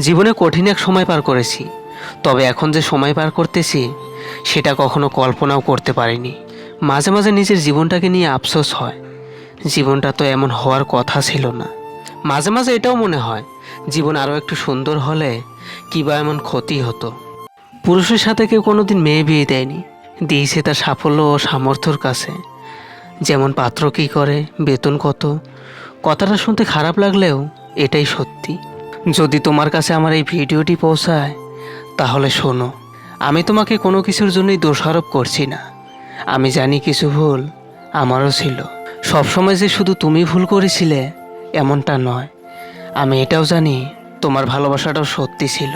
জীবনে কঠিন এক সময় পার করেছি। তবে এখন যে সময় পার করতেছি, সেটা কখনো কল্পনাও করতে পারিনি। মাঝে মাঝে নিজের জীবনটাকে নিয়ে আফসোস হয়। জীবনটা তো এমন হওয়ার কথা ছিল না। মাঝে মাঝে এটাও মনে হয়, জীবন আরও একটু সুন্দর হলে কী বা এমন ক্ষতি হতো। পুরুষের সাথে কেউ কোনোদিন মেয়ে বিয়ে দেয়নি। দিয়েছে তার সাফল্য ও সামর্থ্যর কাছে। যেমন পাত্র কী করে, বেতন কত, কথাটা শুনতে খারাপ লাগলেও এটাই সত্যি। যদি তোমার কাছে আমার এই ভিডিওটি পৌঁছায়, তাহলে শোনো, আমি তোমাকে কোনো কিছুর জন্যই দোষারোপ করছি না। আমি জানি কিছু ভুল আমারও ছিল। সবসময় যে শুধু তুমি ভুল করেছিলে, এমনটা নয়। আমি এটাও জানি, তোমার ভালোবাসাটাও সত্যি ছিল।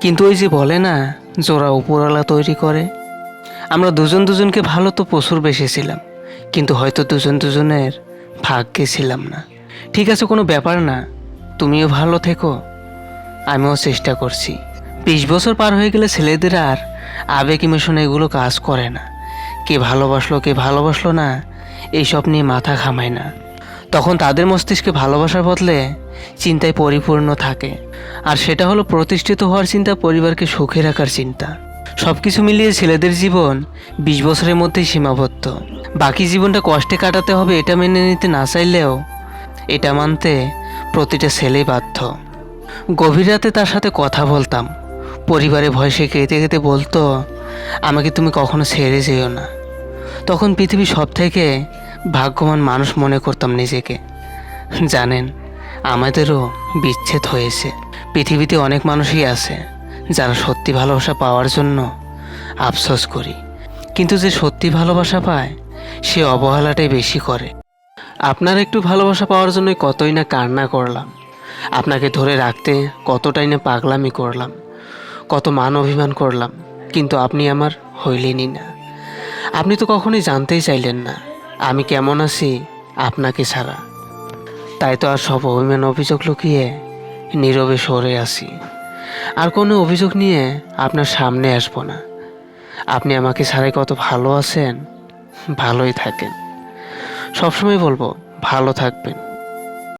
কিন্তু ওই যে বলে না, জোড়া উপরওয়ালা তৈরি করে, আমরা দুজন দুজনকে ভালো তো প্রচুর বেসেছিলাম, কিন্তু হয়তো দুজন দুজনের ভাগ্যে ছিলাম না। ঠিক আছে, কোনো ব্যাপার না। তুমিও ভালো থেকো। আমিও চেষ্টা করছি। বিশ বছর পার হয়ে গেলে ছেলেদের আর আবেগ ইমোশন এগুলো কাজ করে না। কে ভালোবাসলো কে ভালোবাসলো না, এইসব নিয়ে মাথা ঘামায় না। তখন তাদের মস্তিষ্কে ভালোবাসার বদলে চিন্তায় পরিপূর্ণ থাকে। আর সেটা হলো প্রতিষ্ঠিত হওয়ার চিন্তা, পরিবারকে সুখে রাখার চিন্তা। সব কিছু মিলিয়ে ছেলেদের জীবন বিশ বছরের মধ্যেই সীমাবদ্ধ। বাকি জীবনটা কষ্টে কাটাতে হবে এটা মেনে নিতে না চাইলেও এটা মানতে প্রতিটা ছেলেই বাধ্য। গভীর রাতে তার সাথে কথা বলতাম। পরিবারে ভয়সে কেঁদে কেঁদে বলতো, আমাকে তুমি কখনো ছেড়ে যেও না। তখন পৃথিবীর সব থেকে ভাগ্যবান মানুষ মনে করতাম নিজেকে। জানেন, আমাদেরও বিচ্ছেদ হয়েছে। পৃথিবীতে অনেক মানুষই আছে, যারা সত্যি ভালোবাসা পাওয়ার জন্য আফসোস করি। কিন্তু যে সত্যি ভালোবাসা পায়, সে অবহেলাটাই বেশি করে। আপনার একটু ভালোবাসা পাওয়ার জন্য কতই না কান্না করলাম। আপনাকে ধরে রাখতে কতটাই না পাগলামি করলাম। কত মান অভিমান করলাম, কিন্তু আপনি আমার হইলেনই না। আপনি তো কখনোই জানতেই চাইলেন না, আমি কেমন আছি আপনাকে ছাড়া। তাই তো আর সব অভিমান অভিযোগ লুকিয়ে নীরবে সরে আসি আর কোনো অভিযোগ নিয়ে আপনার সামনে আসব না। আপনি আমাকে ছাড়াই কত ভালো আছেন, ভালোই থাকেন। সবসময় বলব ভালো থাকবেন।